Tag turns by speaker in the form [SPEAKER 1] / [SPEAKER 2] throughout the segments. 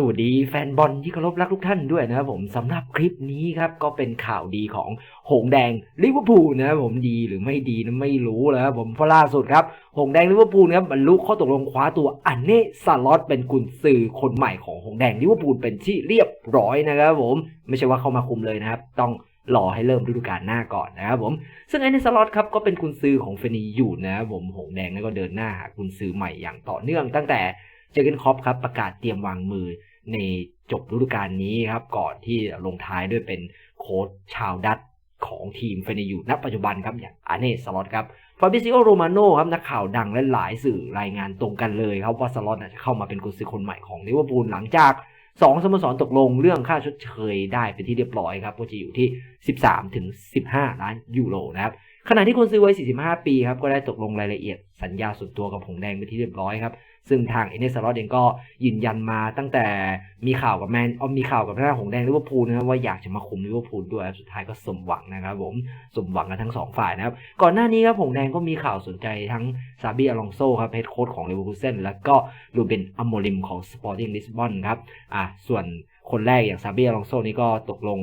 [SPEAKER 1] สวัสดีแฟนบอลที่เคารพรักทุกท่านด้วยนะครับผมสำหรับคลิปนี้ครับก็เป็นข่าวดีของหงแดงลิเวอร์พูลนะครับผมดีหรือไม่ดีนะไม่รู้แล้วครับผมเพราะล่าสุดครับหงแดงลิเวอร์พูลนะครับบรรลุข้อตกลงคว้าตัวอันเน่ซาลอตเป็นกุนซือคนใหม่ของหงแดงลิเวอร์พูลเป็นที่เรียบร้อยนะครับผมไม่ใช่ว่าเข้ามาคุมเลยนะครับ ต้องรอให้เริ่มฤดูกาลหน้าก่อนนะครับผม ซึ่งไอ้ในสล็อตครับก็เป็นกุนซือของเฟนีอยู่นะครับผมหงแดงนั่ก็เดินหน้าหากุนซือใหม่อย่างต่อเนื่องตั้งแต่เจอเกนคอปครับประกาศเตรียมวางมือ ในจบฤดูกาลนี้ครับ ก่อนที่ลงท้ายด้วยเป็นโค้ชชาวดัตของทีมเฟเนยูณปัจจุบันครับอย่างอาเน่สล็อตครับฟาบิซิโอโรมาโน่ครับนักข่าวดังและหลายสื่อรายงานตรงกันเลยครับว่าสล็อตจะเข้ามาเป็นกุญซือคนใหม่ของลิเวอร์พูลหลังจากสองสโมสรตกลงเรื่องค่าชดเชยได้เป็นที่เรียบร้อยครับก็จะอยู่ที่ 13ถึง15 ล้านยูโรนะครับ ขณะที่คนซื้อไว้ 45 ปีครับก็ได้ตกลงรายละเอียดสัญญาส่วนตัวกับหงแดงไปที่เรียบร้อยครับ ซึ่งทางเอเนสซาร์ลอตเองก็ยืนยันมาตั้งแต่มีข่าวกับแมนอมีข่าวกับทางด้าหงแดงลิเวอร์พูลนะครับว่าอยากจะมาคุมลิเวอร์พูลด้วยสุดท้ายก็สมหวังนะครับผมสมหวังกันทั้งสองฝ่ายนะครับ ก่อนหน้านี้ครับหงแดงก็มีข่าวสนใจทั้งซาบีอลองโซครับเฮดโค้ชของเลเวอร์คูเซนแล้วก็ลูเบนอโมริมของสปอร์ติ้งลิสบอนครับอ่าส่วนคนแรกอย่างซาบีอลองโซนี่ก็ตกลง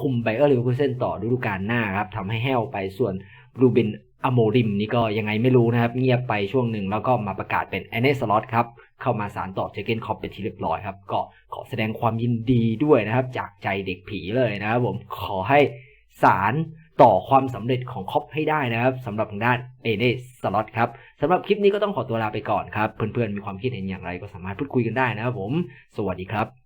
[SPEAKER 1] คุมไบเออร์เลเวอร์คูเซนต่อฤดูกาลหน้าครับทำให้แห้วไปส่วนรูบินอโมริมนี่ก็ยังไงไม่รู้นะครับ เงียบไปช่วงหนึ่งแล้วก็มาประกาศเป็นแอนเนสล็อตครับเข้ามาสารต่อเจเกนคอปเป็นที่เรียบร้อยครับ ก็ขอแสดงความยินดีด้วยนะครับ จากใจเด็กผีเลยนะครับผมขอให้สารต่อความสำเร็จของคอปให้ได้นะครับสำหรับทางด้านเอเนสล็อตครับสำหรับคลิปนี้ก็ต้องขอตัวลาไปก่อนครับ เพื่อนๆมีความคิดเห็นอย่างไรก็สามารถพูดคุยกันได้นะครับผม สวัสดีครับ